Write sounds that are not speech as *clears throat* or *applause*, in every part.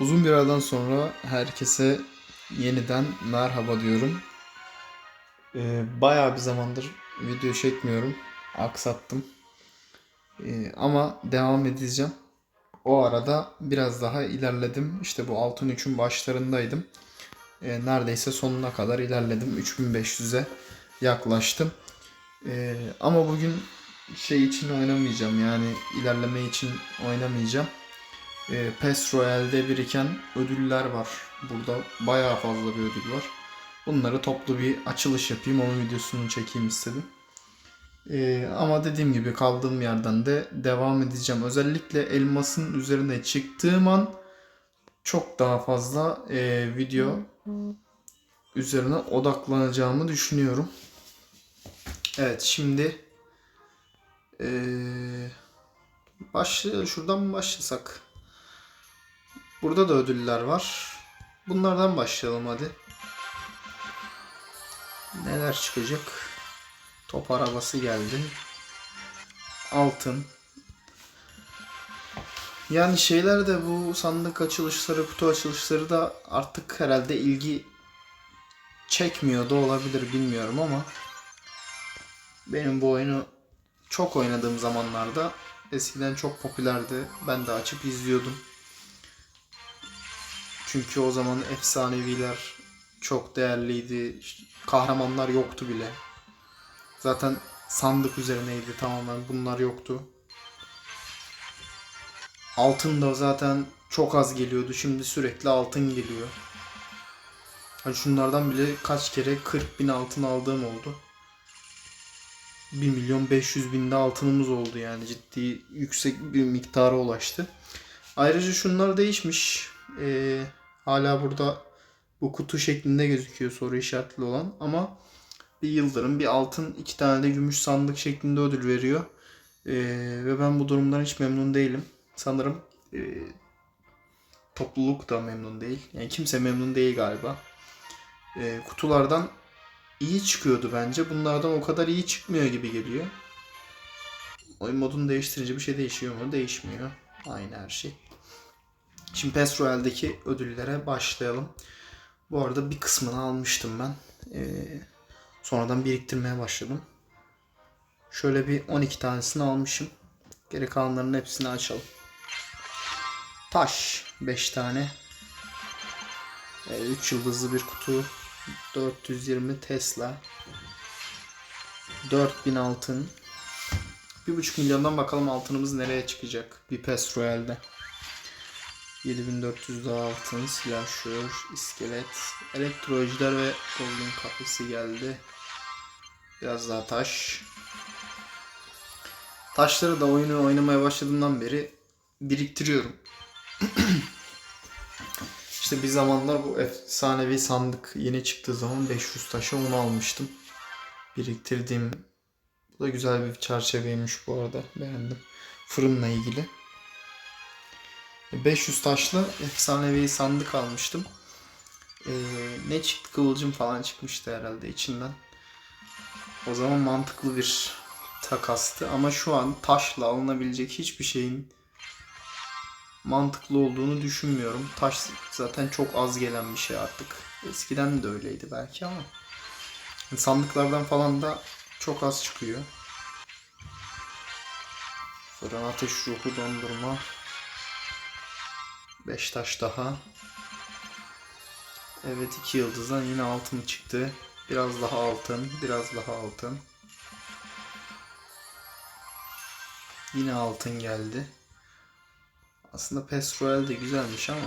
Uzun bir aradan sonra herkese yeniden merhaba diyorum. Ee, bayağı bir zamandır video çekmiyorum. Aksattım. Ee, ama devam edeceğim. O arada biraz daha ilerledim. İşte bu Altın 3'ün başlarındaydım. Ee, neredeyse sonuna kadar ilerledim. 3500'e yaklaştım. Ee, ama bugün şey için oynamayacağım. Yani ilerleme için oynamayacağım. E, PES Royale'de biriken ödüller var. Burada bayağı fazla bir ödül var. Bunları toplu bir açılış yapayım. Onun videosunu çekeyim istedim. E, ama dediğim gibi kaldığım yerden de devam edeceğim. Özellikle elmasın üzerine çıktığım an çok daha fazla e, video üzerine odaklanacağımı düşünüyorum. Evet şimdi eee başla şuradan başlasak? Burada da ödüller var. Bunlardan başlayalım hadi. Neler çıkacak? Top arabası geldi. Altın. Yani şeyler de bu sandık açılışları, kutu açılışları da artık herhalde ilgi çekmiyor da olabilir bilmiyorum ama benim bu oyunu çok oynadığım zamanlarda eskiden çok popülerdi. Ben de açıp izliyordum. Çünkü o zaman efsaneviler çok değerliydi. Kahramanlar yoktu bile. Zaten sandık üzerineydi tamamen. Bunlar yoktu. Altın da zaten çok az geliyordu. Şimdi sürekli altın geliyor. Hani şunlardan bile kaç kere 40 bin altın aldığım oldu. 1 milyon 500 binde altınımız oldu yani ciddi yüksek bir miktara ulaştı. Ayrıca şunlar değişmiş. Ee, hala burada bu kutu şeklinde gözüküyor soru işaretli olan ama bir yıldırım, bir altın, iki tane de gümüş sandık şeklinde ödül veriyor. Ee, ve ben bu durumdan hiç memnun değilim. Sanırım e, topluluk da memnun değil. Yani kimse memnun değil galiba. Ee, kutulardan iyi çıkıyordu bence. Bunlardan o kadar iyi çıkmıyor gibi geliyor. Oyun modunu değiştirince bir şey değişiyor mu? Değişmiyor. Aynı her şey. Şimdi PES Royale'deki ödüllere başlayalım. Bu arada bir kısmını almıştım ben. Ee, sonradan biriktirmeye başladım. Şöyle bir 12 tanesini almışım. Geri kalanların hepsini açalım. Taş 5 tane. 3 yıldızlı bir kutu. 420 Tesla. 4000 altın. 1,5 milyondan bakalım altınımız nereye çıkacak bir PES Royale'de. 7400 daha altın, silahşör, iskelet, elektrolojiler ve golden kapısı geldi. Biraz daha taş. Taşları da oyunu oynamaya başladığımdan beri biriktiriyorum. *clears throat* işte bir zamanlar bu efsanevi sandık yeni çıktığı zaman 500 taşa onu almıştım. Biriktirdiğim bu da güzel bir çerçeveymiş bu arada. Beğendim. Fırınla ilgili. 500 taşlı efsanevi sandık almıştım. Ee, ne çıktı? Kıvılcım falan çıkmıştı herhalde içinden. O zaman mantıklı bir takastı. Ama şu an taşla alınabilecek hiçbir şeyin mantıklı olduğunu düşünmüyorum. Taş zaten çok az gelen bir şey artık. Eskiden de öyleydi belki ama. Sandıklardan falan da çok az çıkıyor. Fırın ateş ruhu dondurma. 5 taş daha. Evet iki yıldızdan yine altın çıktı. Biraz daha altın, biraz daha altın. Yine altın geldi. Aslında PES Royale de güzelmiş ama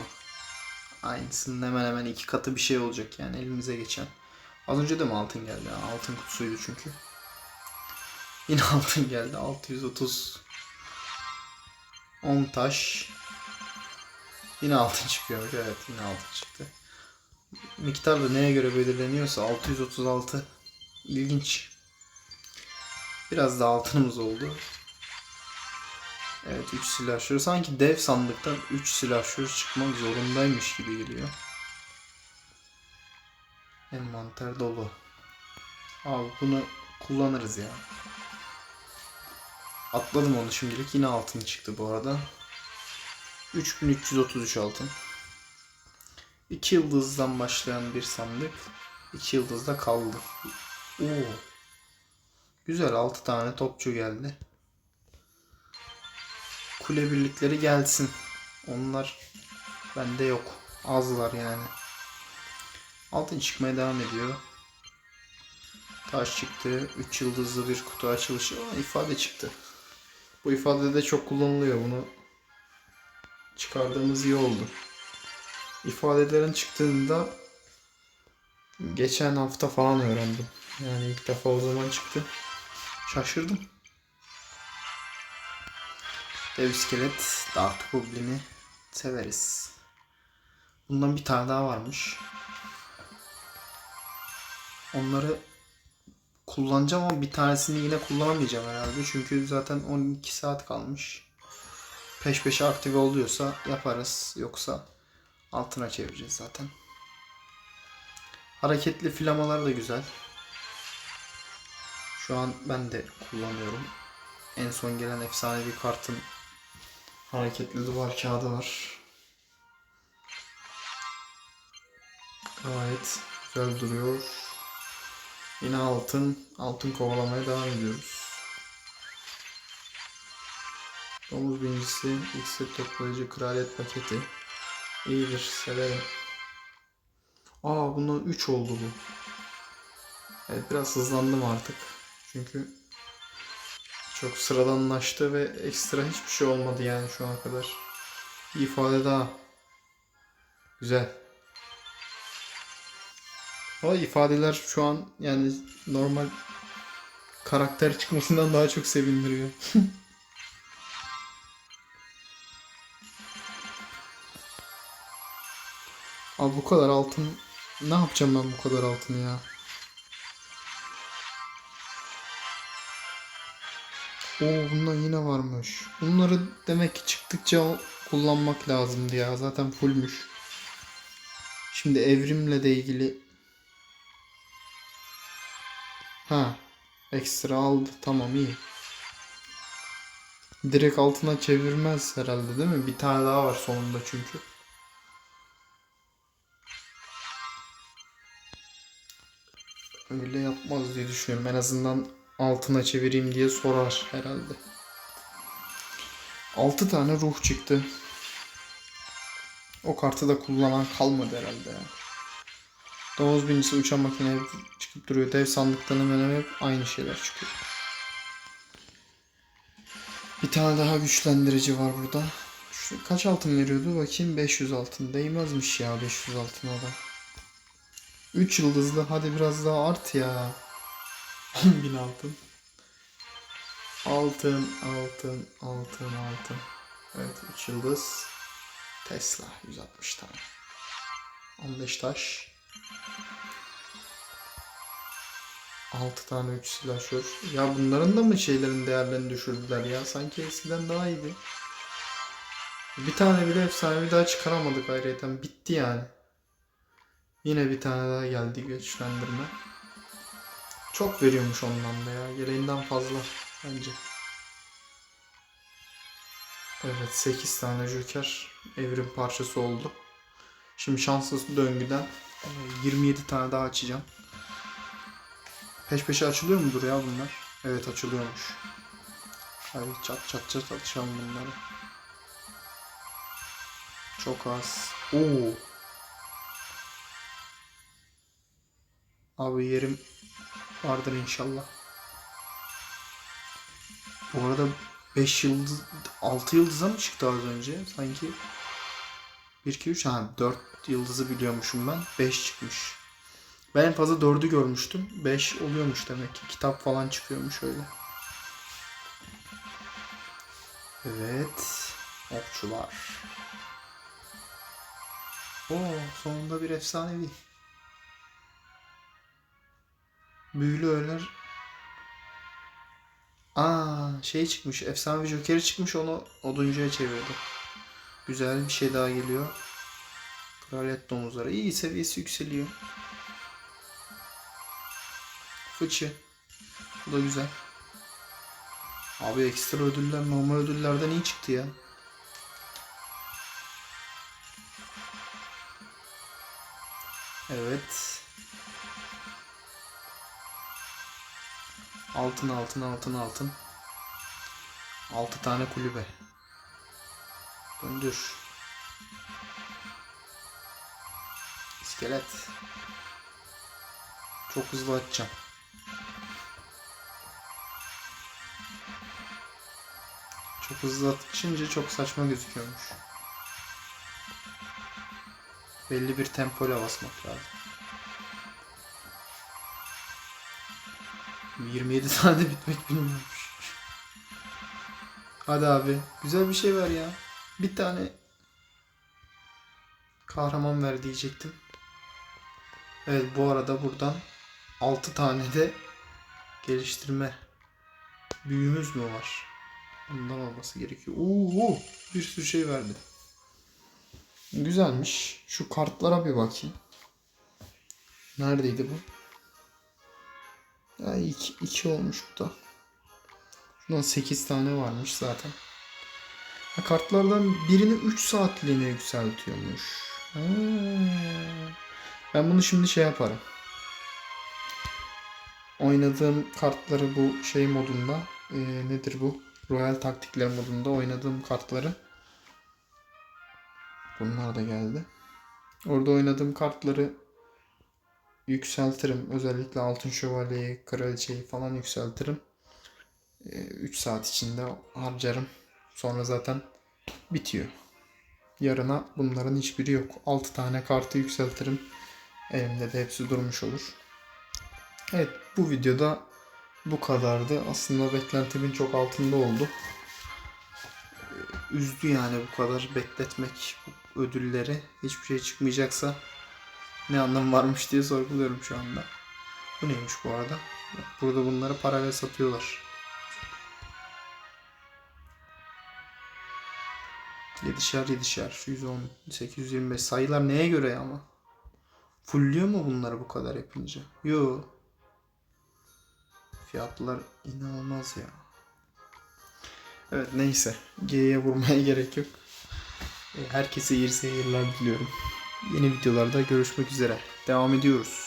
aynısının hemen hemen iki katı bir şey olacak yani elimize geçen. Az önce de mi altın geldi? Ha, altın kutusuydu çünkü. Yine *laughs* altın geldi. 630 10 taş. Yine altın çıkıyormuş. Evet yine altın çıktı. Miktar da neye göre belirleniyorsa 636. İlginç. Biraz da altınımız oldu. Evet 3 silahşör. Sanki dev sandıktan 3 silahşör çıkmak zorundaymış gibi geliyor. Envanter dolu. Abi bunu kullanırız ya. Atladım onu şimdilik. Yine altın çıktı bu arada. 3333 altın. İki yıldızdan başlayan bir sandık. İki yıldızda kaldı. Oo. Güzel 6 tane topçu geldi. Kule birlikleri gelsin. Onlar bende yok. Azlar yani. Altın çıkmaya devam ediyor. Taş çıktı. 3 yıldızlı bir kutu açılışı. Aa, ifade çıktı. Bu ifade de çok kullanılıyor. Bunu çıkardığımız iyi oldu. İfadelerin çıktığında geçen hafta falan öğrendim. Yani ilk defa o zaman çıktı. Şaşırdım. Dev iskelet, Dark Goblin'i severiz. Bundan bir tane daha varmış. Onları kullanacağım ama bir tanesini yine kullanamayacağım herhalde. Çünkü zaten 12 saat kalmış. Peş peşe aktive oluyorsa yaparız. Yoksa altına çevireceğiz zaten. Hareketli flamalar da güzel. Şu an ben de kullanıyorum. En son gelen efsanevi kartın hareketli duvar kağıdı var. Gayet güzel duruyor. Yine altın. Altın kovalamaya devam ediyoruz. Domuz binicisi, iksir toplayıcı, kraliyet paketi. İyidir, severim. Aa bundan 3 oldu bu. Evet biraz hızlandım artık. Çünkü çok sıradanlaştı ve ekstra hiçbir şey olmadı yani şu ana kadar. Bir ifade daha. Güzel. Ama ifadeler şu an yani normal karakter çıkmasından daha çok sevindiriyor. *laughs* Abi bu kadar altın ne yapacağım ben bu kadar altını ya? Oo bundan yine varmış. Bunları demek ki çıktıkça kullanmak lazımdı ya. Zaten fullmüş. Şimdi evrimle de ilgili Ha, ekstra aldı. Tamam iyi. Direkt altına çevirmez herhalde değil mi? Bir tane daha var sonunda çünkü. Öyle yapmaz diye düşünüyorum. En azından altına çevireyim diye sorar herhalde. 6 tane ruh çıktı. O kartı da kullanan kalmadı herhalde ya. Domuz binicisi uçan makine çıkıp duruyor. Dev sandıktan hemen hemen aynı şeyler çıkıyor. Bir tane daha güçlendirici var burada. Şu kaç altın veriyordu bakayım 500 altın. Değmezmiş ya 500 altına da. 3 yıldızlı hadi biraz daha art ya. *laughs* 10.000 altın. Altın, altın, altın, altın. Evet 3 yıldız. Tesla 160 tane. 15 taş. 6 tane 3 silahşör. Ya bunların da mı şeylerin değerlerini düşürdüler ya? Sanki eskiden daha iyiydi. Bir tane bile efsanevi daha çıkaramadık ayrıyeten. Bitti yani. Yine bir tane daha geldi güçlendirme. Çok veriyormuş ondan da ya. Gereğinden fazla bence. Evet 8 tane joker evrim parçası oldu. Şimdi şanssız döngüden e, 27 tane daha açacağım. Peş peşe açılıyor mudur ya bunlar? Evet açılıyormuş. Hadi çat çat çat açalım bunları. Çok az. Oo. Abi yerim vardır inşallah. Bu arada 5 yıldız 6 yıldıza mı çıktı az önce? Sanki 1 2 3 ha 4 yıldızı biliyormuşum ben. 5 çıkmış. Ben en fazla 4'ü görmüştüm. 5 oluyormuş demek ki. Kitap falan çıkıyormuş öyle. Evet. Okçular. Oo, sonunda bir efsanevi. Büyülü öğeler. Aa, şey çıkmış. Efsanevi Joker'i çıkmış. Onu oduncuya çevirdi. Güzel bir şey daha geliyor. Kraliyet domuzları. İyi seviyesi yükseliyor. Fıçı. Bu da güzel. Abi ekstra ödüller normal ödüllerden iyi çıktı ya. Evet. Altın altın altın altın. 6 tane kulübe. Döndür. İskelet. Çok hızlı açacağım. Çok hızlı açınca çok saçma gözüküyormuş. Belli bir tempoyla basmak lazım. 27 saniyede bitmek bilmiyormuş. Hadi abi. Güzel bir şey ver ya. Bir tane kahraman ver diyecektim. Evet bu arada buradan 6 tane de geliştirme büyümüz mü var? Bundan olması gerekiyor. Oo, bir sürü şey verdi. Güzelmiş. Şu kartlara bir bakayım. Neredeydi bu? Ya iki, iki olmuş bu da. Şundan 8 tane varmış zaten. Ha, kartlardan birini 3 saatliğine yükseltiyormuş. Ha. Ben bunu şimdi şey yaparım. Oynadığım kartları bu şey modunda e, nedir bu? Royal taktikler modunda oynadığım kartları bunlar da geldi. Orada oynadığım kartları yükseltirim. Özellikle Altın Şövalye'yi, Kraliçeyi falan yükseltirim. 3 saat içinde harcarım. Sonra zaten bitiyor. Yarına bunların hiçbiri yok. 6 tane kartı yükseltirim. Elimde de hepsi durmuş olur. Evet bu videoda bu kadardı. Aslında beklentimin çok altında oldu. Ee, Üzdü yani bu kadar bekletmek ödülleri. Hiçbir şey çıkmayacaksa ne anlamı varmış diye sorguluyorum şu anda. Bu neymiş bu arada? Burada bunları parayla satıyorlar. 7'şer 7'şer 110 825 sayılar neye göre ama? Fullüyor mu bunları bu kadar yapınca? Yo. Fiyatlar inanılmaz ya. Evet neyse. G'ye vurmaya *laughs* gerek yok. E, Herkese iyi seyirler diliyorum. Yeni videolarda görüşmek üzere. Devam ediyoruz.